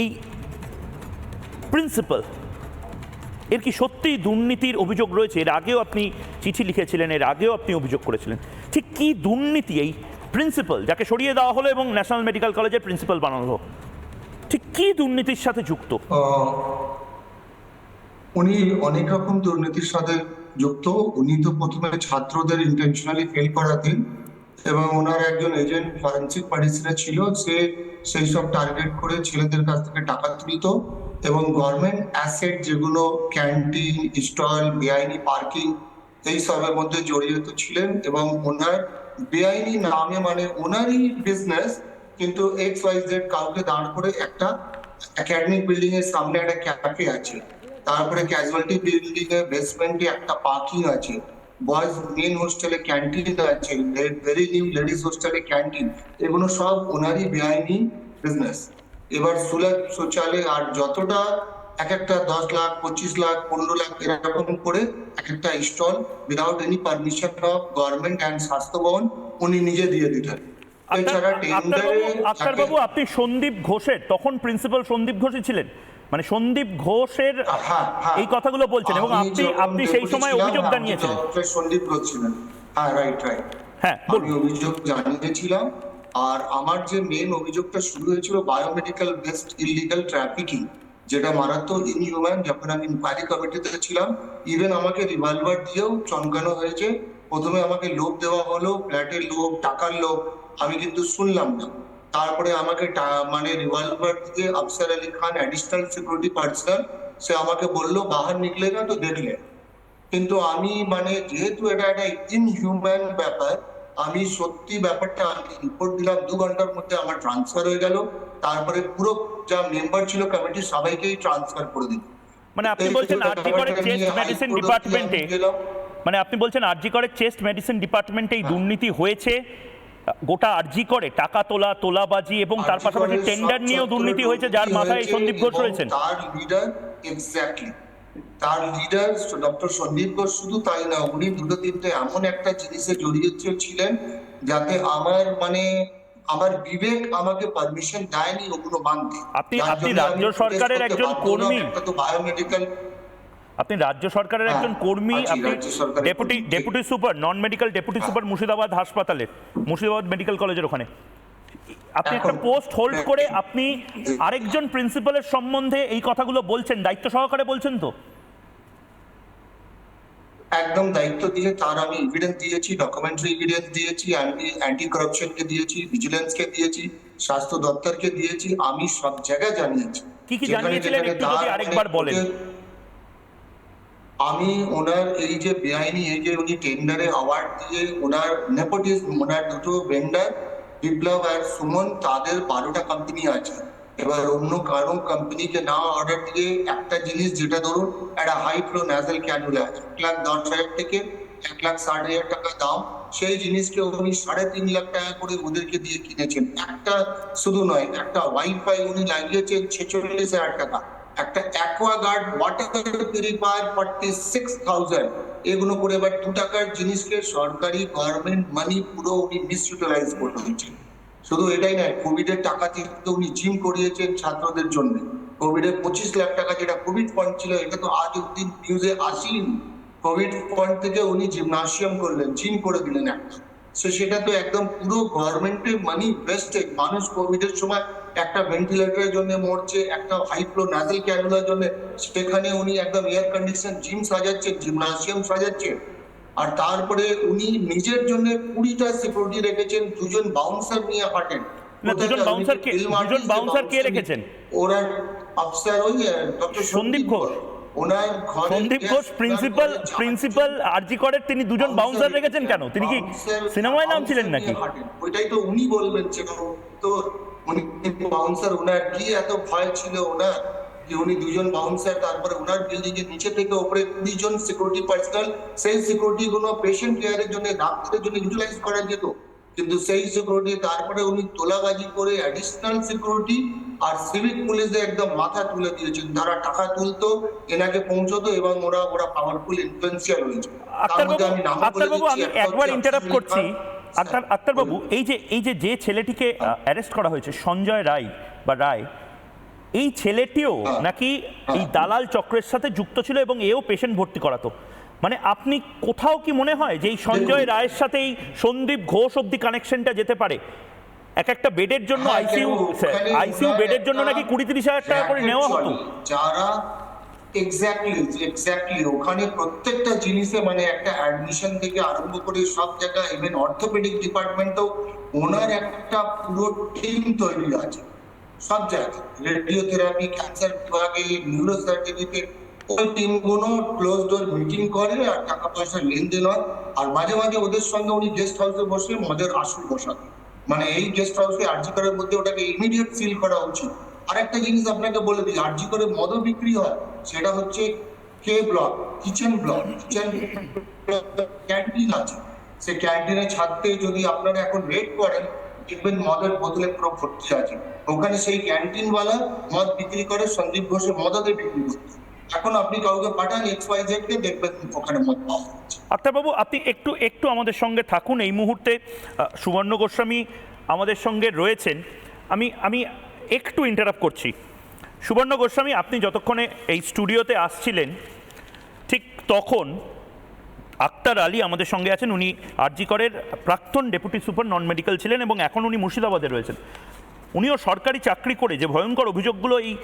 এই প্রিন্সিপাল এর কি সত্যিই দুর্নীতির অভিযোগ রয়েছে? এর আগেও আপনি চিঠি লিখেছিলেন, এর আগেও আপনি অভিযোগ করেছিলেন। ঠিক কি দুর্নীতি এই প্রিন্সিপাল যাকে সরিয়ে দেওয়া হলো এবং ন্যাশনাল মেডিকেল কলেজের প্রিন্সিপাল বানানো হলো? ঠিক কি দুর্নীতির সাথে যুক্ত? উনি অনেক রকম দুর্নীতির সাথে যুক্ত। উনি তো প্রথমে ছাত্রদের ইন্টেনশনালি ফেল করাতেন। এবং ওনার একজন এজেন্ট ফরেন্সিক মেডিসিনে ছিল, সে সেই সব টার্গেট করে ছেলেদের কাছ থেকে টাকা তুলত এবং গভর্নমেন্ট অ্যাসেট যেগুলো ক্যান্টিন স্টল বেআইনি পার্কিং এই সবের মধ্যে জড়িত ছিলেন এবং ওনার বেআইনি নামে মানে ওনারই বিজনেস কিন্তু এক্স ওয়াই জেড কাউকে দাঁড় করে একটা একাডেমিক বিল্ডিং এর সামনে একটা ক্যাফে আছে। তারপরে ক্যাজুয়ালিটি বিল্ডিং এর বেসমেন্টে একটা পার্কিং আছে। বয়েজ মেন হোস্টেলে ক্যান্টিন আছে ভেরি নিউ লেডিস হোস্টেলে ক্যান্টিন এগুলো সব ওনারই বেআইনি বিজনেস এবার সুলভ শৌচালয় আর যতটা এক একটা দশ লাখ পঁচিশ লাখ পনেরো লাখ এরকম করে এক একটা stall without any permission of government and স্বাস্থ্য ভবন উনি নিজে দিয়ে দিতেন টেন্ডারে আক্তারবাবু আপনি সন্দীপ ঘোষের তখন প্রিন্সিপাল সন্দীপ ঘোষই ছিলেন। মানে সন্দীপ ঘোষের হ্যাঁ, হ্যাঁ। এই কথাগুলো বলছেন এবং আপনি আপনি সেই সময় অভিযোগ জানিয়েছিলেন সন্দীপ ঘোষ ছিলেন। হ্যাঁ রাইট রাইট হ্যাঁ আমি অভিযোগ জানিয়েছিলাম আর আমার যে মেন অভিযোগটা শুরু হয়েছিল বায়োমেডিক্যাল বেসড ইলিগাল ট্রাফিকিং যেটা মারাত্মক ইনহিউম্যান যখন আমি ইনকোয়ারি কমিটিতে ছিলাম ইভেন আমাকে রিভলভার দিয়েও চমকানো হয়েছে। প্রথমে আমাকে লোভ দেওয়া হলো ফ্ল্যাটের লোভ টাকার লোভ আমি কিন্তু শুনলাম না। তারপরে আমাকে মানে রিভলভার দিয়ে Afsar Ali Khan additional security personal সে আমাকে বলল বাহার নিকলেগা তো দেখলে কিন্তু আমি মানে যেহেতু এটা একটা ইনহিউম্যান ব্যাপার আমি সত্যি ব্যাপারটা আমি রিপোর্ট দিলাম দু ঘণ্টার মধ্যে আমার ট্রান্সফার হয়ে গেল। তারপরে পুরো যা মেম্বার ছিল কমিটির সবাইকেই ট্রান্সফার করে দিল। মানে আপনি বলছেন আরজি করে চেস্ট মেডিসিন ডিপার্টমেন্টে মানে আপনি বলছেন আরজি করে চেস্ট মেডিসিন ডিপার্টমেন্টে। এই দুর্নীতি হয়েছে। গোটা আরজি করে টাকা তোলা তোলাবাজি এবং তার পাশাপাশি টেন্ডার নিয়েও দুর্নীতি হয়েছে যার মাথায় সন্দীপ ঘোষ রয়েছেন। তার লিডার এক্স্যাক্টলি তার লিডার ডক্টর সন্দীপ ঘোষ শুধু তাই না উনি দুটো তিনটে এমন একটা জিনিসে জড়িয়ে ছিলেন যাতে আমার মানে আমার বিবেক আমাকে পারমিশন দেয়নি ওগুলো মানতে। আপনি- আপনি রাজ্য সরকারের একজন কর্মী। একটা তো বায়োমেডিক্যাল আপনি রাজ্য সরকারের হ্যাঁ, একজন কর্মী আপনি deputy deputy super non medical deputy হ্যাঁ। সুপার মুর্শিদাবাদ হাসপাতালের মুর্শিদাবাদ মেডিকেল কলেজের ওখানে আপনি একটা পোস্ট হোল্ড হ্যাঁ। করে আপনি আরেকজন প্রিন্সিপালের সম্বন্ধে এই কথাগুলো বলছেন দায়িত্ব সহকারে বলছেন তো একদম দায়িত্ব দিয়ে তার আমি এভিডেন্স দিয়েছি ডকুমেন্টারি এভিডেন্স দিয়েছি অ্যান্টি অ্যান্টি করাপশনকে দিয়েছি ভিজিলেন্সকে দিয়েছি স্বাস্থ্য দপ্তরকে দিয়েছি আমি সব জায়গায় জানিয়েছি কি কি জানিয়েছিলেন একটু যদি আরেকবার বলেন। আমি ওনার এই যে বেআইনি, এই যে উনি টেন্ডারে অ্যাওয়ার্ড দিয়ে ওনার নেপোটিজম ওনার দুটো ভেন্ডার বিপ্লব আর সুমন, তাদের বারোটা কোম্পানি আছে। এবার অন্য কারও কোম্পানিকে না অর্ডার দিয়ে একটা জিনিস যেটা ধরুন একটা হাই ফ্লো ন্যাজাল ক্যানুলা এক লাখ দশ হাজার থেকে এক লাখ ষাট হাজার টাকা দাম, সেই জিনিসকে উনি সাড়ে তিন লাখ টাকা করে ওদেরকে দিয়ে কিনেছেন। একটা শুধু নয়, একটা ওয়াইফাই উনি লাগিয়েছেন ছেচল্লিশ হাজার টাকা। একটা Aquaguard water purifier forty six thousand এগুলো করে এবার দু টাকার জিনিসকে সরকারি গভর্নমেন্ট মানি পুরো উনি মিসইউটিলাইজ করে দিচ্ছেন শুধু এটাই নয় কোভিড এর টাকা থেকে উনি জিম করিয়েছেন ছাত্রদের জন্য। কোভিড এর পঁচিশ লাখ টাকা যেটা কোভিড ফান্ড ছিল, এটা তো আজ অব্দি নিউজে আসেনি। কোভিড ফান্ড থেকে উনি জিমনাসিয়াম করলেন জিম করে দিলেন একটা। সেটা তো একদম পুরো গভর্নমেন্টের মানি ওয়েস্টেজ মানুষ কোভিড এর সময় একটা ভেন্টিলেটরের জন্য মরছে একটা হাই ফ্লো নাজেল ক্যানুলার জন্য। সেখানে উনি একদম এয়ার কন্ডিশন জিম সাজাচ্ছেন জিমনাসিয়াম সাজাচ্ছেন আর তারপরে উনি নিজের জন্য কুড়িটা সিকিউরিটি রেখেছেন দুজন বাউন্সার নিয়ে হাঁটেন। দুজন কে- দুজন কে রেখেছেন? ওরা আফসার ওই ডক্টর সন্দীপ ঘোষ। ওনার Sandip Ghosh principal principal R G করের তিনি দুজন বাউন্সার রেখেছেন কেন? তিনি কি সিনেমায় নাম ছিলেন নাকি? ওইটাই তো উনি বলবেন তো উনি বাউন্সার ওনার কি এত ভয় ছিল ওনার যে উনি দুজন বাউন্সার তারপরে ওনার বিল্ডিং এর নিচে থেকে উপরে কুড়ি জন সিকিউরিটি পার্সোনাল সেই সিকিউরিটি গুলো পেশেন্ট কেয়ারের জন্য ডাক্তারের জন্য ইউটিলাইজ করা যেত। কিন্তু সেই সিকিউরিটি তারপরে উনি তোলাবাজি করে অ্যাডিশনাল সিকিউরিটি আর সিভিক পুলিশদের একদম মাথা তুলে দিয়েছেন। তারা টাকা তুলতো এনাকে পৌঁছতো এবং ওরা ওরা পাওয়ারফুল ইনফ্লুয়েন্সিয়াল হয়েছে। তার মধ্যে আমি নাম বলে দিচ্ছি, একবার ইন্টারাপ্ট করছি। আক্তার আক্তারবাবু এই যে এই যে যে ছেলেটিকে অ্যারেস্ট করা হয়েছে সঞ্জয় রায় বা রায় এই ছেলেটিও হ্যাঁ। নাকি এই দালাল চক্রের সাথে যুক্ত ছিল এবং এও পেশেন্ট ভর্তি করাতো? মানে আপনি কোথাও কি মনে হয় যে এই সঞ্জয় রায়ের সাথে এই সন্দীপ ঘোষ অব্দি কানেকশনটা যেতে পারে? এক একটা বেডের জন্য হ্যাঁ, আইসিইউ কেন আইসিইউ বেডের জন্য নাকি কুড়ি তিরিশ হাজার টাকা করে নেওয়া হতো? যারা এক্স্যাক্টলি এক্স্যাক্টলি ওখানে প্রত্যেকটা জিনিসে মানে একটা অ্যাডমিশন থেকে আরম্ভ করে সব জায়গায় ইভেন অর্থোপেডিক ডিপার্টমেন্টও ওনার একটা পুরো টিম তৈরি আছে। সব জায়গায়। রেডিওথেরাপি ক্যান্সার বিভাগে নিউরোসার্জারিতে ওই টিমগুলো ক্লোজ ডোর মিটিং করে আর টাকা পয়সা লেনদেন হয়। আর মাঝে মাঝে ওদের সঙ্গে উনি গেস্ট হাউসে বসে মদের আসল বসাতেন মানে এই গেস্ট হাউসে আরজি করার মধ্যে ওটাকে ইমিডিয়েট সিল করা উচিত। আর একটা জিনিস আপনাকে বলে দিই আরজি করে মদও বিক্রি হয়, সেটা হচ্ছে K block kitchen block kitchen canteen আছে। সে ক্যান্টিনের ছাদতে যদি আপনারা এখন রেড করেন, দেখবেন মদের বোতলে পুরো ভর্তি আছে। ওখানে সেই ক্যান্টিনওয়ালা মদ বিক্রি করে, সন্দীপ ঘোষের মদতে বিক্রি করতে। এখন আপনি কাউকে পাঠান এক্স ওয়াই জেড কে দেখবেন ওখানে মদ পাওয়া যাচ্ছে। আক্তারবাবু আপনি একটু একটু আমাদের সঙ্গে থাকুন। এই মুহূর্তে সুবর্ণ গোস্বামী আমাদের সঙ্গে রয়েছেন। আমি আমি একটু ইন্টারাপ্ট করছি। সুবর্ণ গোস্বামী, আপনি যতক্ষণে এই স্টুডিওতে আসছিলেন, ঠিক তখন আক্তার আলী আমাদের সঙ্গে আছেন। উনি আরজি করের প্রাক্তন ডেপুটি সুপার নন মেডিকেল ছিলেন এবং এখন উনি মুর্শিদাবাদে রয়েছেন। উনিও সরকারি চাকরি করে যে ভয়ঙ্কর অভিযোগগুলো, এই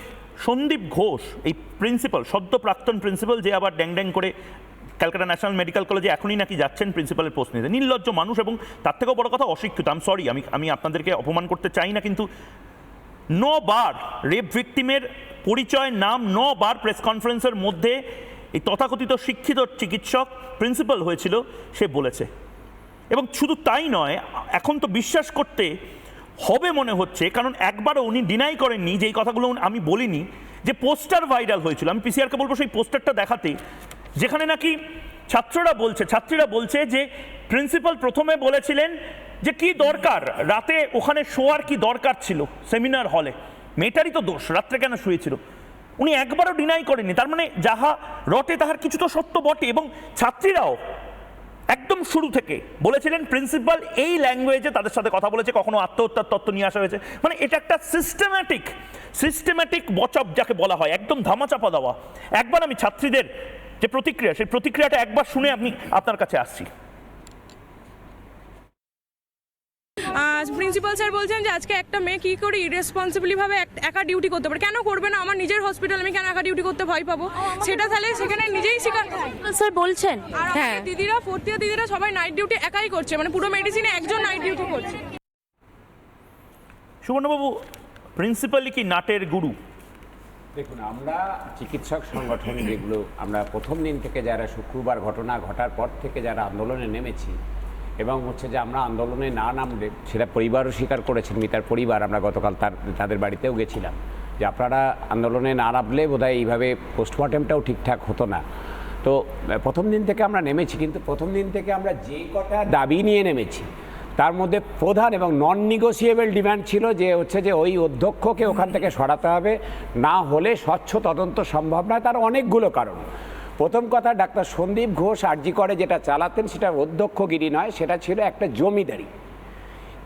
সন্দীপ ঘোষ, এই প্রিন্সিপাল সদ্য প্রাক্তন প্রিন্সিপাল যে আবার ড্যাং ড্যাং করে ক্যালকাটা ন্যাশনাল মেডিকেল কলেজে এখনই নাকি যাচ্ছেন প্রিন্সিপালের পোস্ট নিতে। নির্লজ্জ মানুষ এবং তার থেকেও বড় কথা অশিক্ষিত। আমি সরি আমি আমি আপনাদেরকে অপমান করতে চাই না, কিন্তু ন বার রেপ ভিকটিমের পরিচয়, নাম ন বার প্রেস কনফারেন্সের মধ্যে এই তথাকথিত শিক্ষিত চিকিৎসক প্রিন্সিপাল হয়েছিল, সে বলেছে। এবং শুধু তাই নয়, এখন তো বিশ্বাস করতে হবে মনে হচ্ছে, কারণ একবারও উনি ডিনাই করেননি যে এই কথাগুলো আমি বলিনি, যে পোস্টার ভাইরাল হয়েছিল। আমি পিসিআরকে বলব সেই পোস্টারটা দেখাতে। যেখানে নাকি ছাত্ররা বলছে, ছাত্রীরা বলছে যে প্রিন্সিপাল প্রথমে বলেছিলেন যে কি দরকার? রাতে ওখানে শোয়ার কি দরকার ছিল সেমিনার হলে? মেয়েটারই তো দোষ, রাত্রে কেন শুয়েছিল? উনি একবারও ডিনাই করেননি, তার মানে যাহা রটে তাহার কিছু তো সত্য বটে এবং ছাত্রীরাও একদম শুরু থেকে বলেছিলেন প্রিন্সিপাল এই ল্যাঙ্গুয়েজে তাদের সাথে কথা বলেছে, কখনো আত্মহত্যার তত্ত্ব নিয়ে আসা হয়েছে। মানে এটা একটা সিস্টেম্যাটিক সিস্টেম্যাটিক বচপ যাকে বলা হয়, একদম ধামাচাপা দেওয়া। একবার আমি ছাত্রীদের যে প্রতিক্রিয়া, সেই প্রতিক্রিয়াটা একবার শুনে আমি আপনার কাছে আসছি। প্রিন্সিপাল স্যার বলছেন যে আজকে একটা মেয়ে কি করে ইরেসপন্সিবলি ভাবে একা ডিউটি করতে পারে। কেন করবে না? আমার নিজের হসপিটাল আমি কেন একা ডিউটি করতে ভয় পাবো? সেটা তাহলে সেখানে নিজেই স্বীকার স্যার বলছেন। হ্যাঁ। দিদিরা ফোর্থ ইয়ার দিদিরা সবাই নাইট ডিউটি একাই করছে। মানে পুরো মেডিসিনে একজন নাইট ডিউটি করছে। সুবর্ণবাবু প্রিন্সিপালই কি নাটের গুরু? দেখুন আমরা চিকিৎসক সংগঠন যেগুলো আমরা প্রথম দিন থেকে যারা শুক্রবার ঘটনা ঘটার পর থেকে যারা আন্দোলনে নেমেছি এবং হচ্ছে যে আমরা আন্দোলনে না নামলে সেটা পরিবারও স্বীকার করেছেন মিতার পরিবার, আমরা গতকাল তার, তাদের বাড়িতেও গেছিলাম। যে আপনারা আন্দোলনে না নামলে বোধহয় এইভাবে পোস্টমর্টেমটাও ঠিকঠাক হতো না। তো প্রথম দিন থেকে আমরা নেমেছি, কিন্তু প্রথম দিন থেকে আমরা যে কটা দাবি নিয়ে নেমেছি, তার মধ্যে প্রধান এবং নন নিগোসিয়েবল ডিমান্ড ছিল যে হচ্ছে যে ওই অধ্যক্ষকে ওখান থেকে সরাতে হবে, না হলে স্বচ্ছ তদন্ত সম্ভব নয়, তার অনেকগুলো কারণ। প্রথম কথা, ডাক্তার সন্দীপ ঘোষ আর্জি করে যেটা চালাতেন সেটা অধ্যক্ষগিরি নয়, সেটা ছিল একটা জমিদারি।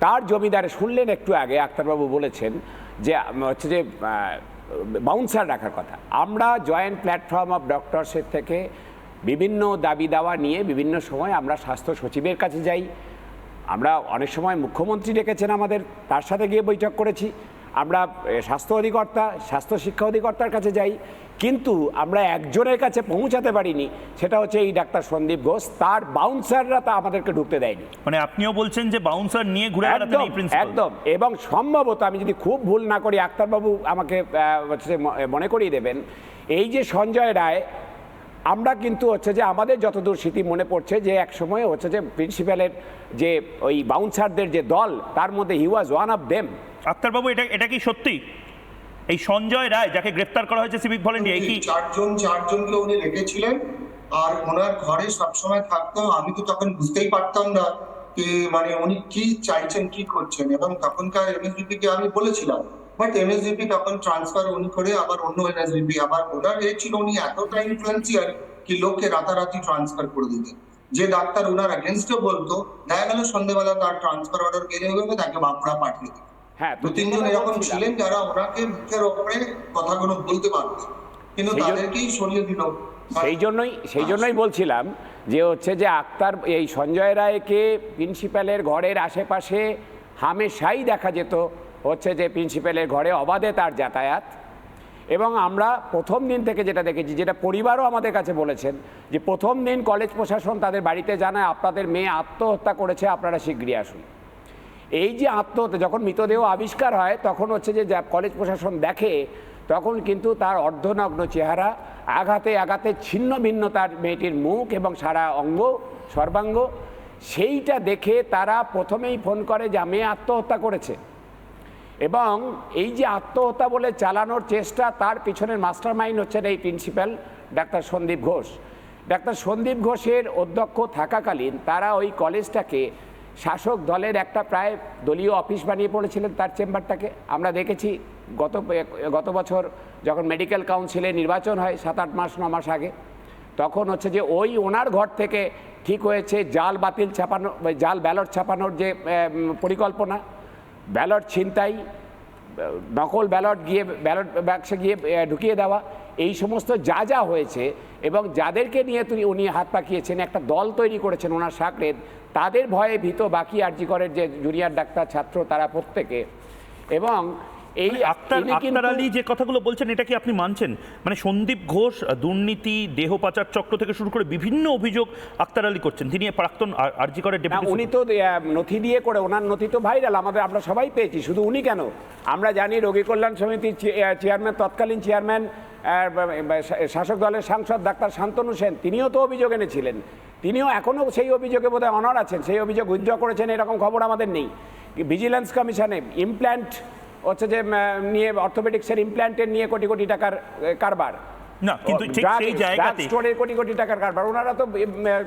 তার জমিদারে শুনলেন একটু আগে, আক্তারবাবু বলেছেন যে হচ্ছে যে বাউন্সার রাখার কথা। আমরা জয়েন্ট প্ল্যাটফর্ম অফ ডক্টরসের থেকে বিভিন্ন দাবি দাওয়া নিয়ে বিভিন্ন সময় আমরা স্বাস্থ্য সচিবের কাছে যাই। আমরা অনেক সময় মুখ্যমন্ত্রী ডেকেছেন আমাদের, তার সাথে গিয়ে বৈঠক করেছি। আমরা স্বাস্থ্য অধিকর্তা, স্বাস্থ্য শিক্ষা অধিকর্তার কাছে যাই। কিন্তু আমরা একজনের কাছে পৌঁছাতে পারিনি সেটা হচ্ছে এই ডাক্তার সন্দীপ ঘোষ। তার বাউন্সাররা তা আমাদেরকে ঢুকতে দেয়নি। মানে আপনিও বলছেন যে বাউন্সার নিয়ে ঘুরে একদম একদম। এবং সম্ভবত আমি যদি খুব ভুল না করি আক্তারবাবু আমাকে হচ্ছে মনে করিয়ে দেবেন। এই যে সঞ্জয় রায় আমরা কিন্তু হচ্ছে যে আমাদের যতদূর স্মৃতি মনে পড়ছে যে এক সময় হচ্ছে যে প্রিন্সিপালের যে ওই বাউন্সারদের যে দল তার মধ্যে he was one of them আক্তারবাবু এটা এটা কি সত্যি? এই সঞ্জয় রায় যাকে গ্রেপ্তার করা হয়েছে সিভিক ভলেন্টিয়ার কি? চারজন চারজনকে উনি রেখেছিলেন আর ওনার ঘরে সবসময় থাকতো। আমি তো তখন বুঝতেই পারতাম না যে মানে উনি কি চাইছেন কি করছেন। এবং তখনকার এমএসডিপি কে আমি বলেছিলাম বাট এমএসডিপি তখন ট্রান্সফার উনি করে আবার অন্য এমএসডিপি আবার ওনার এ ছিল উনি এতটা ইনফ্লুয়েন্সিয়ার কি লোককে রাতারাতি ট্রান্সফার করে দিতেন যে ডাক্তার ওনার এগেনস্টে বলতো দেখা গেল সন্ধ্যেবেলা তার ট্রান্সফার অর্ডার বেরিয়ে গেলে তাকে বাঁকুড়া পাঠিয়ে দিত হ্যাঁ, দু তিনজন এরকম ছিলেন যারা ওনাকে মুখের ওপরে কথাগুলো বলতে পারতেন কিন্তু তাদেরকেই সরিয়ে দিল। সেই জন্যই সেই জন্যই বলছিলাম যে হচ্ছে যে আক্তার এই সঞ্জয় রায়কে প্রিন্সিপালের ঘরের আশেপাশে হামেশাই দেখা যেত হচ্ছে যে প্রিন্সিপালের ঘরে অবাধে তার যাতায়াত। এবং আমরা প্রথম দিন থেকে যেটা দেখেছি যেটা পরিবারও আমাদের কাছে বলেছেন যে প্রথম দিন কলেজ প্রশাসন তাদের বাড়িতে জানায় আপনাদের মেয়ে আত্মহত্যা করেছে আপনারা শীঘ্রই আসুন। এই যে আত্মহত্যা, যখন মৃতদেহ আবিষ্কার হয়, তখন হচ্ছে যে কলেজ প্রশাসন দেখে, তখন কিন্তু তার অর্ধনগ্ন চেহারা, আঘাতে আঘাতে ছিন্ন ভিন্ন তার মেয়েটির মুখ এবং সারা অঙ্গ, সর্বাঙ্গ, সেইটা দেখে তারা প্রথমেই ফোন করে যে মেয়ে আত্মহত্যা করেছে। এবং এই যে আত্মহত্যা বলে চালানোর চেষ্টা, তার পিছনের মাস্টার মাইন্ড হচ্ছেন এই principal doctor Sandip Ghosh. Doctor Sandip ঘোষের অধ্যক্ষ থাকাকালীন তারা ওই কলেজটাকে শাসক দলের একটা প্রায় দলীয় অফিস বানিয়ে পড়েছিলেন তার চেম্বারটাকে। আমরা দেখেছি গত গত বছর যখন মেডিকেল কাউন্সিলে নির্বাচন হয় সাত আট মাস, ন মাস আগে, তখন হচ্ছে যে ওই ওনার ঘর থেকে ঠিক হয়েছে জাল বাতিল ছাপানো, জাল ব্যালট ছাপানোর যে পরিকল্পনা। ব্যালট ছিনতাই, নকল ব্যালট গিয়ে, ব্যালট বাক্সে গিয়ে ঢুকিয়ে দেওয়া। এই সমস্ত যা যা হয়েছে এবং যাদেরকে নিয়ে তিনি, উনি হাত পাকিয়েছেন, একটা দল তৈরি করেছেন ওনার সাকরেদ, তাদের ভয়ে ভীত বাকি আরজিকরের যে জুনিয়র ডাক্তার ছাত্র তারা প্রত্যেকে। এবং এই মানে আক্তার আক্তার আলী যে কথাগুলো বলছেন এটা কি আপনি মানছেন? মানে সন্দীপ ঘোষ দুর্নীতি দেহ পাচার চক্র থেকে শুরু করে বিভিন্ন অভিযোগ আক্তার আলী করছেন। তিনি প্রাক্তন আরজি ডেপুটি উনি তো নথি দিয়ে করে ওনার নথি তো ভাইরাল আমাদের আমরা সবাই পেয়েছি শুধু উনি কেন? আমরা জানি রোগী কল্যাণ সমিতির চেয়ারম্যান তৎকালীন চেয়ারম্যান শাসক দলের সাংসদ ডাক্তার শান্তনু সেন তিনিও তো অভিযোগ এনেছিলেন। তিনিও এখনও সেই অভিযোগে বোধহয় অনর আছেন সেই অভিযোগ উইথড্র করেছেন এরকম খবর আমাদের নেই। ভিজিল্যান্স কমিশনে ইমপ্ল্যান্ট হচ্ছে যে নিয়ে অর্থোপেডিক্সের ইমপ্ল্যান্টের নিয়ে কোটি কোটি টাকার কারবার। না কিন্তু ঠিক সেই জায়গাতে এর কোটি কোটি টাকার কারবার। ওনারা তো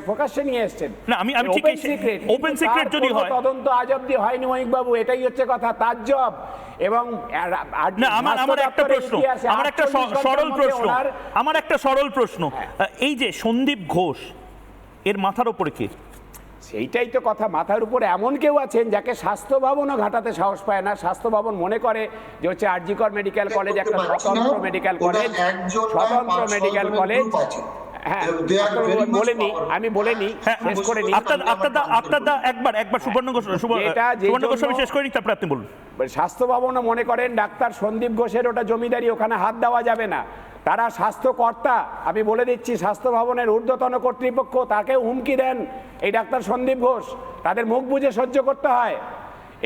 প্রকাশ্যে নিয়ে এসছেন। না, আমি- আমি ঠিক কিন্তু secret তার যদি হয়- তদন্ত আজ অব্দি হয়নি মহিক বাবু এটাই হচ্ছে কথা তার জব এবং না আমার আমার একটা প্রশ্ন। আমার একটা 48 স- ঘণ্টার সরল প্রশ্ন। আমার একটা সরল প্রশ্ন। এই যে সন্দীপ ঘোষ এর মাথার ওপরে কে? সেইটাই তো কথা। মাথার উপরে এমন কেউ আছেন যাকে স্বাস্থ্য ভবনও ঘাটাতে সাহস পায় না। স্বাস্থ্য ভবন মনে করে যে হচ্ছে আরজিকর মেডিকেল কলেজ একটা। স্বতন্ত্র মেডিকেল কলেজ স্বতন্ত্র মেডিকেল কলেজ। হ্যাঁ বলেনি আমি বলেনি শেষ করে নি। একবার একবার সুবর্ণ ঘোষ সুবর্ণ শেষ করে আপনি বলুন। স্বাস্থ্য ভবনও মনে করেন ডাক্তার সন্দীপ ঘোষের ওটা জমিদারি ওখানে হাত দেওয়া যাবে না। তারা স্বাস্থ্যকর্তা, আমি বলে দিচ্ছি স্বাস্থ্য ভবনের ঊর্ধ্বতন কর্তৃপক্ষ, তাকে হুমকি দেন এই ডাক্তার সন্দীপ ঘোষ। তাদের মুখ বুঝে সহ্য করতে হয়।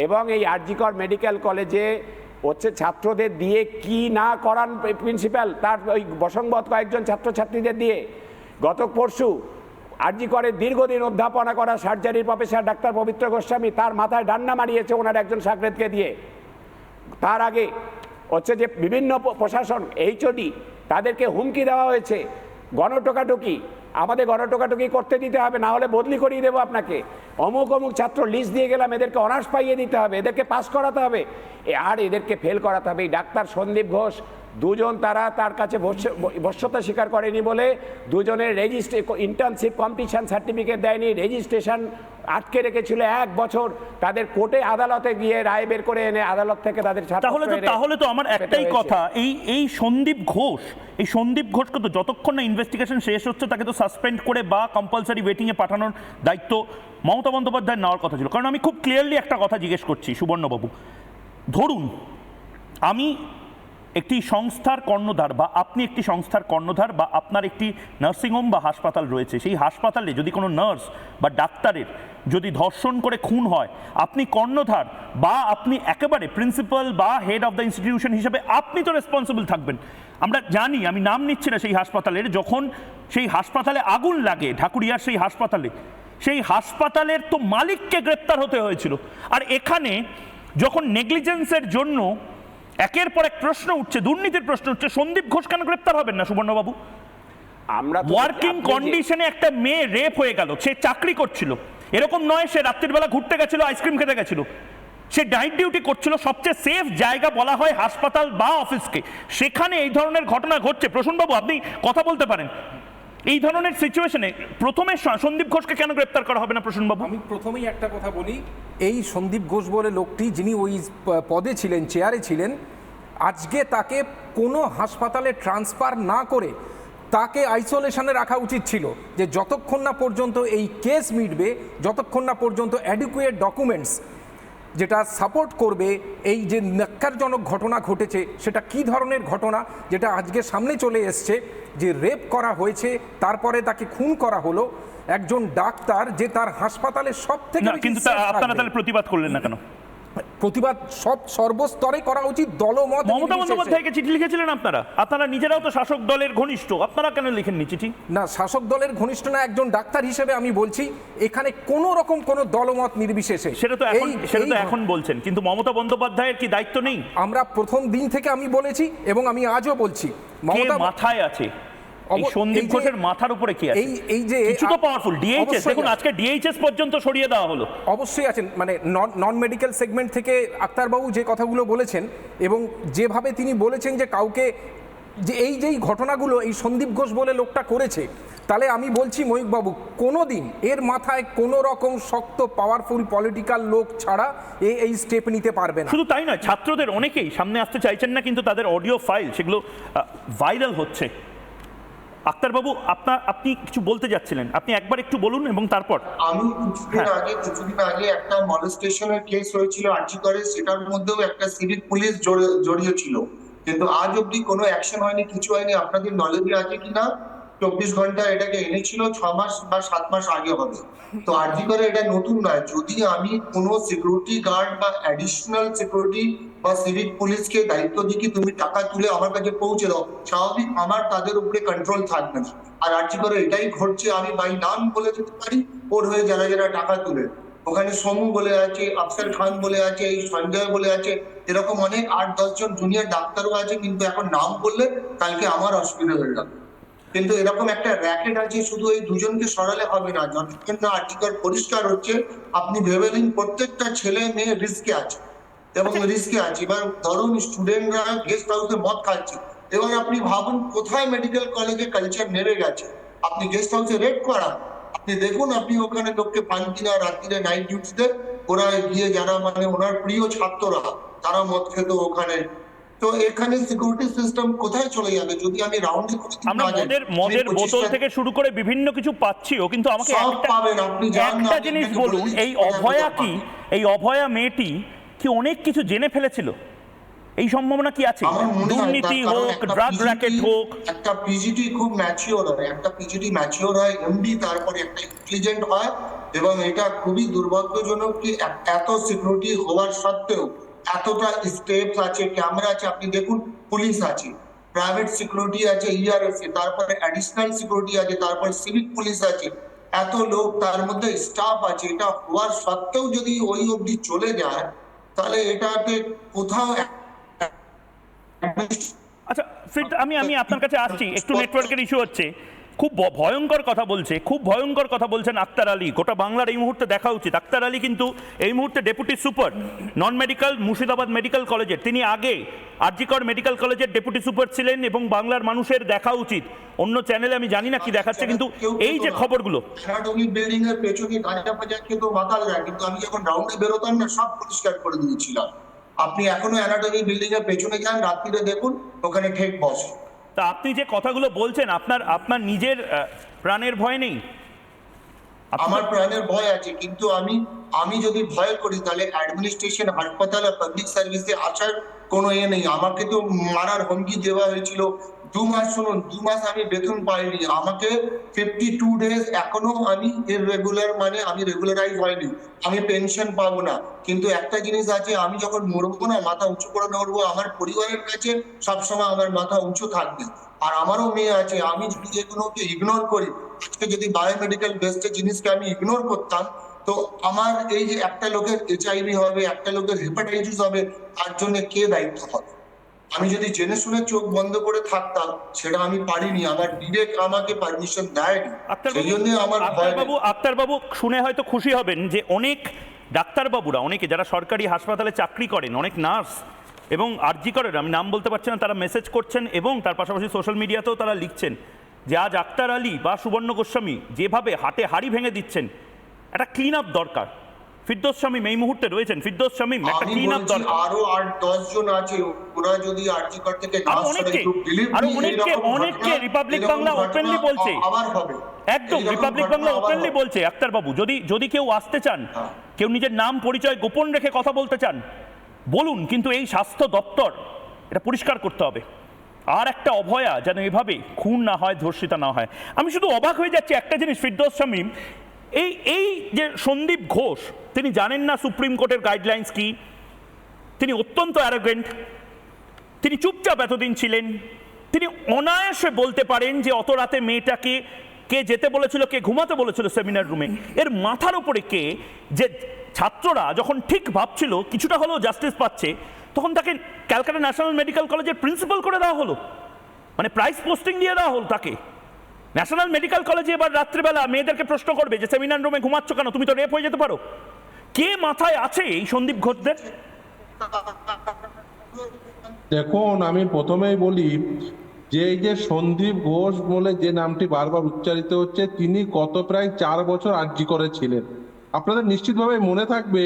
এবং এই আরজিকর মেডিকেল কলেজে হচ্ছে ছাত্রদের দিয়ে কি না করান প্রিন্সিপাল, তার ওই বসংবদ কয়েকজন ছাত্রছাত্রীদের দিয়ে। গত পরশু আরজি করে দীর্ঘদিন অধ্যাপনা করা সার্জারির প্রফেসর ডাক্তার পবিত্র গোস্বামী তার মাথায় ডান্না মারিয়েছে ওনার একজন সাকরেদকে দিয়ে। তার আগে হচ্ছে যে বিভিন্ন প্রশাসন, এইচওডি তাদেরকে হুমকি দেওয়া হয়েছে। গণটোকাটুকি। আমাদের গণটোকাটুকি করতে দিতে হবে, না হলে বদলি করিয়ে দেবো আপনাকে। অমুক অমুক ছাত্র লিস্ট দিয়ে গেলাম, এদেরকে অনার্স পাইয়ে দিতে হবে, এদেরকে পাস করাতে হবে। আর এদেরকে ফেল করাতে হবে। এই ডাক্তার সন্দীপ ঘোষ, দুজন তারা তার কাছে ভস্যতা স্বীকার করেনি বলে দুজনের রেজিস্ট্রে ইন্টার্নশিপ কম্পিটিশন সার্টিফিকেট দেয়নি রেজিস্ট্রেশন আটকে রেখেছিল এক বছর। তাদের কোর্টে আদালতে গিয়ে রায় বের করে এনে আদালত থেকে তাদের তাহলে তো তাহলে তো আমার একটাই কথা এই এই সন্দীপ ঘোষ এই সন্দীপ ঘোষকে তো যতক্ষণ না ইনভেস্টিগেশন শেষ হচ্ছে তাকে তো সাসপেন্ড করে বা কম্পালসারি ওয়েটিংয়ে পাঠানোর দায়িত্ব মমতা বন্দ্যোপাধ্যায় নেওয়ার কথা ছিল। কারণ আমি খুব ক্লিয়ারলি একটা কথা জিজ্ঞেস করছি সুবর্ণবাবু। ধরুন আমি একটি সংস্থার কর্ণধার বা আপনি একটি সংস্থার কর্ণধার বা আপনার একটি নার্সিংহোম বা হাসপাতাল রয়েছে, সেই হাসপাতালে যদি কোনো নার্স বা ডাক্তারের যদি ধর্ষণ করে খুন হয়, আপনি কর্ণধার বা আপনি একেবারে প্রিন্সিপাল বা হেড অফ দ্য ইনস্টিটিউশন হিসেবে আপনি তো রেসপন্সিবল থাকবেন। আমরা জানি, আমি নাম নিচ্ছি না সেই হাসপাতালের, যখন সেই হাসপাতালে আগুন লাগে, ঢাকুরিয়ার সেই হাসপাতালে, সেই হাসপাতালের তো মালিককে গ্রেপ্তার হতে হয়েছিল। আর এখানে যখন নেগলিজেন্সের জন্য একের পর এক প্রশ্ন উঠছে দুর্নীতির প্রশ্ন উঠছে সন্দীপ ঘোষ কেন গ্রেপ্তার হবেন না সুবর্ণবাবু? আমরা ওয়ার্কিং কন্ডিশনে একটা মেয়ে রেপ হয়ে গেল সে চাকরি করছিল। এরকম নয় সে রাত্রির বেলা ঘুরতে গেছিল আইসক্রিম খেতে গেছিল। সে নাইট ডিউটি করছিল সবচেয়ে সেফ জায়গা বলা হয় হাসপাতাল বা অফিসকে সেখানে এই ধরনের ঘটনা ঘটছে। প্রসূনবাবু আপনি কথা বলতে পারেন। এই ধরনের সিচুয়েশনে প্রথমে সন্দীপ ঘোষকে কেন গ্রেপ্তার করা হবে না প্রসূনবাবু? আমি প্রথমেই একটা কথা বলি, এই সন্দীপ ঘোষ বলে লোকটি যিনি ওই পদে ছিলেন চেয়ারে ছিলেন, আজকে তাকে কোনো হাসপাতালে ট্রান্সফার না করে তাকে আইসোলেশনে রাখা উচিত ছিল যে যতক্ষণ না পর্যন্ত এই কেস মিটবে, যতক্ষণ না পর্যন্ত অ্যাডিকুয়েট ডকুমেন্টস যেটা সাপোর্ট করবে এই যে ন্যাক্কারজনক ঘটনা ঘটেছে সেটা কি ধরনের ঘটনা যেটা আজকে সামনে চলে এসছে যে রেপ করা হয়েছে তারপরে তাকে খুন করা হলো একজন ডাক্তার যে তার হাসপাতালে সব থেকে কিন্তু আপনারা তাহলে প্রতিবাদ করলেন না কেন? প্রতিবাদ সব সর্বস্তরে করা উচিত দলমত মমতা বন্দ্যোপাধ্যায়কে চিঠি লিখেছিলেন আপনারা? আপনারা নিজেরাও তো শাসক দলের ঘনিষ্ঠ আপনারা কেন লিখেননি চিঠি? না শাসক দলের ঘনিষ্ঠ না একজন ডাক্তার হিসেবে আমি বলছি এখানে কোনো রকম কোনো দলমত নির্বিশেষে। সেটা তো এখন সেটা তো এখন বলছেন কিন্তু মমতা বন্দ্যোপাধ্যায়ের কি দায়িত্ব নেই? আমরা প্রথম দিন থেকে আমি বলেছি এবং আমি আজও বলছি মমতা মাথায় আছে? এই সন্দীপ ঘোষের মাথার উপরে কি আছে? এই এই যে কিছু তো পাওয়ারফুল ডিএইচএস দেখুন আজকে ডিএইচএস পর্যন্ত সরিয়ে দেওয়া হলো। অবশ্যই আছেন। মানে নন নন মেডিকেল সেগমেন্ট থেকে আক্তারবাবু যে কথাগুলো বলেছেন এবং যেভাবে তিনি বলেছেন যে কাউকে যে এই যেই ঘটনাগুলো এই সন্দীপ ঘোষ বলে লোকটা করেছে তাহলে আমি বলছি ময়ূকবাবু কোনো দিন এর মাথায় কোনো রকম শক্ত পাওয়ারফুল পলিটিক্যাল লোক ছাড়া এ এই স্টেপ নিতে পারবে না। শুধু তাই নয় ছাত্রদের অনেকেই সামনে আসতে চাইছেন না কিন্তু তাদের অডিও ফাইল সেগুলো ভাইরাল হচ্ছে। আক্তারবাবু আপনার আপনি কিছু বলতে যাচ্ছিলেন। আপনি একবার একটু বলুন এবং তারপর। আমি কিছুদিন হ্যাঁ। আগে কিছুদিন আগে একটা মলেস্টেশনের কেস হয়েছিল আর্জি করে সেটার মধ্যেও একটা সিভিক পুলিশ জড়ি- জড়িয়ে ছিল কিন্তু আজ অব্দি কোনো অ্যাকশন হয়নি কিছু হয়নি। আপনাদের নলেজে আছে কিনা? চব্বিশ ঘণ্টা এটাকে এনেছিল, ছ মাস বা সাত মাস আগে হবে। তো আর্জি করে এটা নতুন নয়, যদি আমি কোনো সিকিউরিটি গার্ড বা অ্যাডিশনাল সিকিউরিটি বা সিভিক পুলিশকে দায়িত্ব দিই কি তুমি টাকা তুলে আমার কাছে পৌঁছে দাও, স্বাভাবিক আমার তাদের উপরে কন্ট্রোল থাকবে না। আর আর্জি করে এটাই ঘটছে, আমি বাই নাম বলে দিতে পারি, ওর হয়ে যারা যারা টাকা তুলে। ওখানে সমু বলে আছে, আফসার খান বলে আছে, এই সঞ্জয় বলে আছে, এরকম অনেক আট দশ জন জুনিয়র ডাক্তারও আছে, কিন্তু এখন নাম বললে কালকে আমার অসুবিধা হয়ে যাবে। কিন্তু এরকম একটা র্যাকেট আছে শুধু এই দুজনকে সরালে হবে না। যতক্ষণ না আর্টিকেল পরিষ্কার হচ্ছে আপনি ভেবে নিন প্রত্যেকটা ছেলে মেয়ে রিস্কে আছে। এবং রিস্কে আছে। এবার ধরুন স্টুডেন্টরা গেস্ট হাউসে মদ খাচ্ছে। এবার আপনি ভাবুন কোথায় মেডিকেল কলেজে কালচার নেমে গেছে। আপনি গেস্ট হাউসে রেড করান। আপনি দেখুন আপনি ওখানে লোককে পান কিনা রাত্রিরে নাইট ডিউটিতে ওরা গিয়ে যারা মানে ওনার প্রিয় ছাত্ররা তারা মদ খেত ওখানে। তো এখানে সিকিউরিটি সিস্টেম কোথায় চলে যাবে? যদি আমি রাউন্ডে আমরা মদের মদের বোতল থেকে শুরু করে বিভিন্ন কিছু পাচ্ছিও কিন্তু আমাকে একটা জিনিস বলুন এই অভয়া কি? এই অভয়া মেয়েটি কি অনেক কিছু জেনে ফেলেছিল? এই সম্ভাবনা কি আছে? দুর্নীতি হোক ড্রাগ র্যাকেট হোক। একটা পিজিটি খুব ম্যাচিওর হয় একটা পিজিটি ম্যাচিওর হয় এমডি তারপরে একটা ইন্টেলিজেন্ট হয় এবং এটা খুবই দুর্ভাগ্যজনক কি এত সিকিউরিটি হওয়ার সত্ত্বেও এতটা স্টেপস আছে ক্যামেরা আছে আপনি দেখুন পুলিশ আছে প্রাইভেট সিকিউরিটি আছে ইআরএসএ তারপরে অ্যাডিশনাল সিকিউরিটি আছে তারপরে সিভিক পুলিশ আছে। এত লোক তার মধ্যে স্টাফ আছে এটা হওয়ার সত্ত্বেও যদি ওই অবধি চলে যায় তাহলে এটাতে কোথাও আচ্ছা ফিট আমি আমি আপনার কাছে আসছি একটু নেটওয়ার্কের ইস্যু হচ্ছে। খুব ভয়ঙ্কর কথা বলছে, খুব ভয়ঙ্কর কথা বলছেন আক্তার আলী। গোটা বাংলার এই মুহূর্তে দেখা উচিত। আক্তার আলী কিন্তু এই মুহূর্তে deputy super, non medical, Murshidabad medical কলেজের। তিনি আগে আরজিকর মেডিকেল কলেজের ডেপুটি সুপার ছিলেন এবং বাংলার মানুষের দেখা উচিত। অন্য চ্যানেলে আমি জানি না কি দেখাচ্ছে, কিন্তু এই যে খবরগুলো। পেছনে কিন্তু আমি বেরোতাম না, সব পরিষ্কার করে দিয়েছিলাম। আপনি এখনও অ্যানাটমি বিল্ডিং এর পেছনে যান, রাত্রিরে দেখুন, ওখানে ঠেক বসে। তা আপনি যে কথাগুলো বলছেন আপনার আপনার নিজের প্রাণের ভয় নেই? আমার প্রাণের ভয় আছে কিন্তু আমি আমি যদি ভয় করি তাহলে অ্যাডমিনিস্ট্রেশন হাসপাতাল আর পাবলিক সার্ভিসে আসার কোনো ইয়ে নেই। আমাকে তো মারার হুমকি দেওয়া হয়েছিল। দু মাস শুনুন, দু মাস আমি বেতন পাইনি। আমাকে ফিফটি টু ডেজ এখনও আমি ইরেগুলার মানে আমি রেগুলারাইজ হয়নি। আমি পেনশন পাবো না। কিন্তু একটা জিনিস আছে, আমি যখন মরবো না, মাথা উঁচু করে মরবো আমার পরিবারের কাছে সবসময় আমার মাথা উঁচু থাকবে। আর আমারও মেয়ে আছে, আমি যদি যেগুলোকে ইগনোর করি, আজকে যদি বায়োমেডিক্যাল বেসড জিনিসকে আমি ইগনোর করতাম, তো আমার এই যে একটা লোকের এইচআইভি হবে, একটা লোকের হেপাটাইটিস হবে, তার জন্য কে দায়িত্ব হবে? আমি যদি জেনে শুনে চোখ বন্ধ করে থাকতাম সেটা আমি পারিনি আমার বিবেক আমাকে পারমিশন দেয়নি। সেই জন্য আমার ভয় আক্তারবাবু আক্তারবাবু শুনে হয়তো খুশি হবেন যে অনেক ডাক্তারবাবুরা অনেকে যারা সরকারি হাসপাতালে চাকরি করেন অনেক নার্স এবং আরজি করেন আমি নাম বলতে পারছি না তারা মেসেজ করছেন এবং তার পাশাপাশি সোশ্যাল মিডিয়াতেও তারা লিখছেন যে আজ আক্তার আলী বা সুবর্ণ গোস্বামী যেভাবে হাটে হাড়ি ভেঙে দিচ্ছেন একটা ক্লিন আপ দরকার। ফিরদোস শামীম এই মুহূর্তে রয়েছেন। ফিরদোস শামীম একটা ক্লিন আপ দরকার। আরও আট দশ জন আছে ওরা যদি আর্জিকর থেকে না আরও অনেককে, আরও অনেককে, অনেককে রিপাবলিক বাংলা openly বলছে। আবার হবে। একদম রিপাবলিক বাংলা ওপেনলি বলছে। আক্তার বাবু যদি যদি কেউ আসতে চান হ্যাঁ। কেউ নিজের নাম পরিচয় গোপন রেখে কথা বলতে চান বলুন কিন্তু এই স্বাস্থ্য দপ্তর এটা পরিষ্কার করতে হবে। আর একটা অভয়া যেন এভাবে খুন না হয় ধর্ষিতা না হয়। আমি শুধু অবাক হয়ে যাচ্ছি একটা জিনিস ফিরদৌস শামীম এই এই যে সন্দীপ ঘোষ, তিনি জানেন না সুপ্রিম কোর্টের গাইডলাইন্স কি? তিনি অত্যন্ত অ্যারোগেন্ট তিনি চুপচাপ এতদিন ছিলেন, তিনি অনায়াসে বলতে পারেন যে অত রাতে মেয়েটাকে কে যেতে বলেছিল, কে ঘুমাতে বলেছিল সেমিনার রুমে এর মাথার উপরে কে যে ছাত্ররা যখন ঠিক ভাবছিল কিছুটা হলেও জাস্টিস পাচ্ছে, তখন তাকে ক্যালকাটা ন্যাশনাল মেডিকেল কলেজের প্রিন্সিপাল করে দেওয়া হলো। মানে প্রাইস পোস্টিং দিয়ে দেওয়া হলো তাকে। ন্যাশনাল মেডিকেল কলেজে এবার রাত্রিবেলা মেয়েদেরকে প্রশ্ন করবে যে সেমিনার রুমে ঘুমাচ্ছ কেন? তুমি তো রেপ হয়ে যেতে পারো। কে মাথায় আছে এই সন্দীপ ঘোষদের? দেখুন, আমি প্রথমেই বলি যে, এই যে সন্দীপ ঘোষ বলে যে নামটি বারবার উচ্চারিত হচ্ছে, তিনি গত প্রায় চার বছর আর্জি করেছিলেন। আপনাদের নিশ্চিতভাবে মনে থাকবে,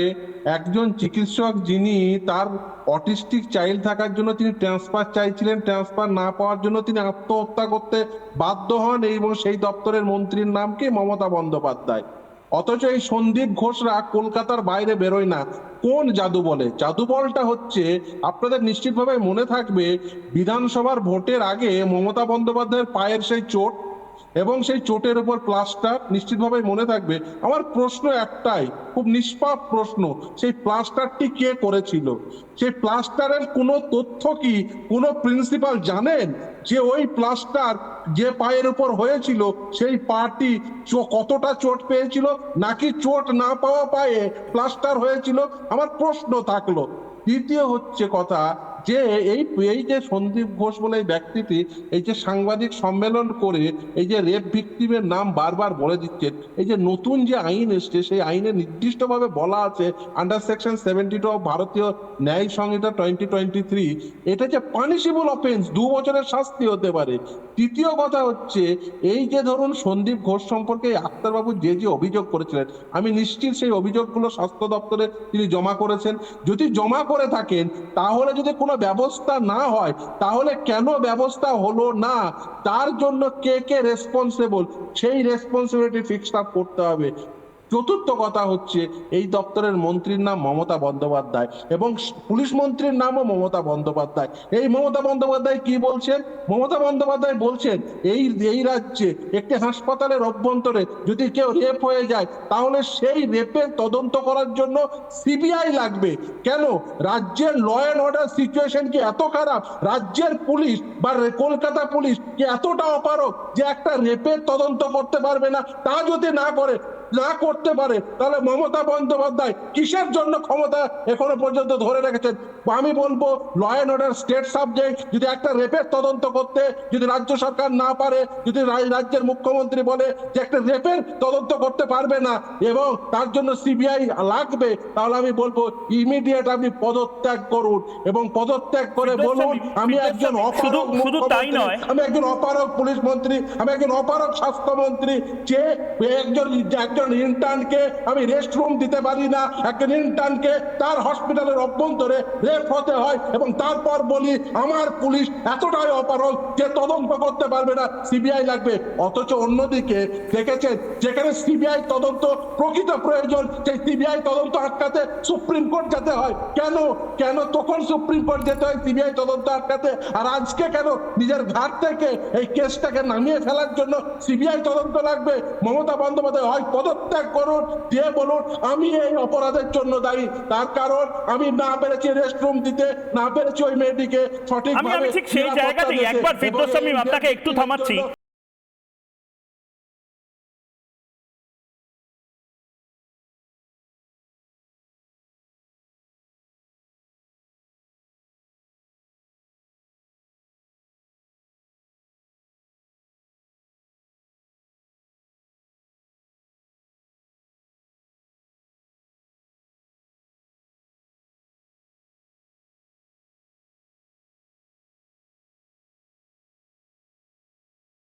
একজন চিকিৎসক যিনি তার অটিস্টিক চাইল্ড থাকার জন্য তিনি ট্রান্সফার চাইছিলেন, ট্রান্সফার না পাওয়ার জন্য তিনি আত্মহত্যা করতে বাধ্য হন এবং সেই দপ্তরের মন্ত্রীর নাম কি? মমতা বন্দ্যোপাধ্যায়। অথচ এই সন্দীপ ঘোষরা কলকাতার বাইরে বেরোয় না। কোন জাদু বলে জাদু বলটা হচ্ছে, আপনাদের নিশ্চিতভাবে মনে থাকবে, বিধানসভার ভোটের আগে মমতা বন্দ্যোপাধ্যায়ের পায়ের সেই চোট এবং সেই চোটের উপর প্লাস্টার নিশ্চিতভাবে মনে থাকবে। আমার প্রশ্ন একটাই, খুব নিষ্পাপ প্রশ্ন, সেই প্লাস্টারটি কে করেছিল? সেই প্লাস্টারের কোনো তথ্য কি কোনো প্রিন্সিপাল জানেন যে ওই প্লাস্টার যে পায়ের উপর হয়েছিল সেই পাটি কতটা চোট পেয়েছিল? নাকি চোট না পাওয়া পায়ে প্লাস্টার হয়েছিল? আমার প্রশ্ন থাকল। দ্বিতীয় হচ্ছে কথা যে এই এই যে সন্দীপ ঘোষ বলে এই ব্যক্তিটি, এই যে সাংবাদিক সম্মেলন করে এই যে রেপ ভিক্টিমের নাম বারবার বলে দিচ্ছেন এই যে নতুন যে আইন এসছে, সেই আইনে নির্দিষ্টভাবে বলা আছে under section seventy two of Bharatiya Nyaya Sanhita twenty twenty three এটা যে পানিশেবল অফেন্স দু বছরের শাস্তি হতে পারে। তৃতীয় কথা হচ্ছে, এই যে ধরুন সন্দীপ ঘোষ সম্পর্কে আক্তারবাবু যে যে অভিযোগ করেছিলেন, আমি নিশ্চিত সেই অভিযোগগুলো স্বাস্থ্য দপ্তরে তিনি জমা করেছেন। যদি জমা করে থাকেন, তাহলে যদি কোনো ব্যবস্থা না হয়, তাহলে কেন ব্যবস্থা হলো না? তার জন্য কে কে রেসপন্সিবল সেই রেসপন্সিবিলিটি ফিক্সড আপ করতে হবে। চতুর্থ কথা হচ্ছে, এই দপ্তরের মন্ত্রীর নাম মমতা বন্দ্যোপাধ্যায় এবং পুলিশ মন্ত্রীর নামও মমতা বন্দ্যোপাধ্যায়। এই মমতা বন্দ্যোপাধ্যায় কি বলছেন? মমতা বন্দ্যোপাধ্যায় বলছেন, এই এই রাজ্যে একটি হাসপাতালের অভ্যন্তরে যদি কেউ রেপ হয়ে যায়, তাহলে সেই রেপের তদন্ত করার জন্য সিবিআই লাগবে। কেন? রাজ্যের ল অ্যান্ড অর্ডার সিচুয়েশন কি এত খারাপ? রাজ্যের পুলিশ বা কলকাতা পুলিশ কি এতটা অপারক যে একটা রেপের তদন্ত করতে পারবে না? তা যদি না করে না করতে পারে তাহলে মমতা বন্দ্যোপাধ্যায় কিসের জন্য ক্ষমতা এখনও পর্যন্ত ধরে রেখেছেন আমি বলব law and order state subject যদি একটা রেপের তদন্ত করতে যদি রাজ্য সরকার না পারে যদি রাজ্যের মুখ্যমন্ত্রী বলে যে একটা রেপের তদন্ত করতে পারবে না এবং তার জন্য সিবিআই লাগবে তাহলে আমি বলব ইমিডিয়েট আপনি পদত্যাগ করুন এবং পদত্যাগ করে বলুন আমি একজন অপারক। আমি একজন অপারক পুলিশ মন্ত্রী আমি একজন অপারক স্বাস্থ্যমন্ত্রী যে একজন একজন ইন্টার্নকে আমি রেস্ট রুম দিতে পারি না। একজন ইন্টার্নকে তার হসপিটালের অভ্যন্তরে রেপ হতে হয় এবং তারপর বলি, আমার পুলিশ এতটাই অপারক যে তদন্ত করতে পারবে না। সিবিআই লাগবে। অথচ অন্যদিকে দেখেছেন, যেখানে সিবিআই তদন্ত প্রকৃত প্রয়োজন, সেই সিবিআই তদন্ত আটকাতে সুপ্রিম কোর্ট যেতে হয়। কেন? কেন তখন সুপ্রিম কোর্ট যেতে হয় সিবিআই তদন্ত আটকাতে? আর আজকে কেন নিজের ঘাট থেকে এই কেসটাকে নামিয়ে ফেলার জন্য সিবিআই তদন্ত লাগবে? মমতা বন্দ্যোপাধ্যায় হয় পদত্যাগ করুন দিয়ে বলুন আমি এই অপরাধের জন্য দায়ী। তার কারণ আমি না পেরেছি রেস্টরুম দিতে না পেরেছি ওই মেয়েটিকে সঠিক আমি ঠিক সেই জায়গাতেই একবার বিদ্যুৎ আপনাকে একটু থামাচ্ছি।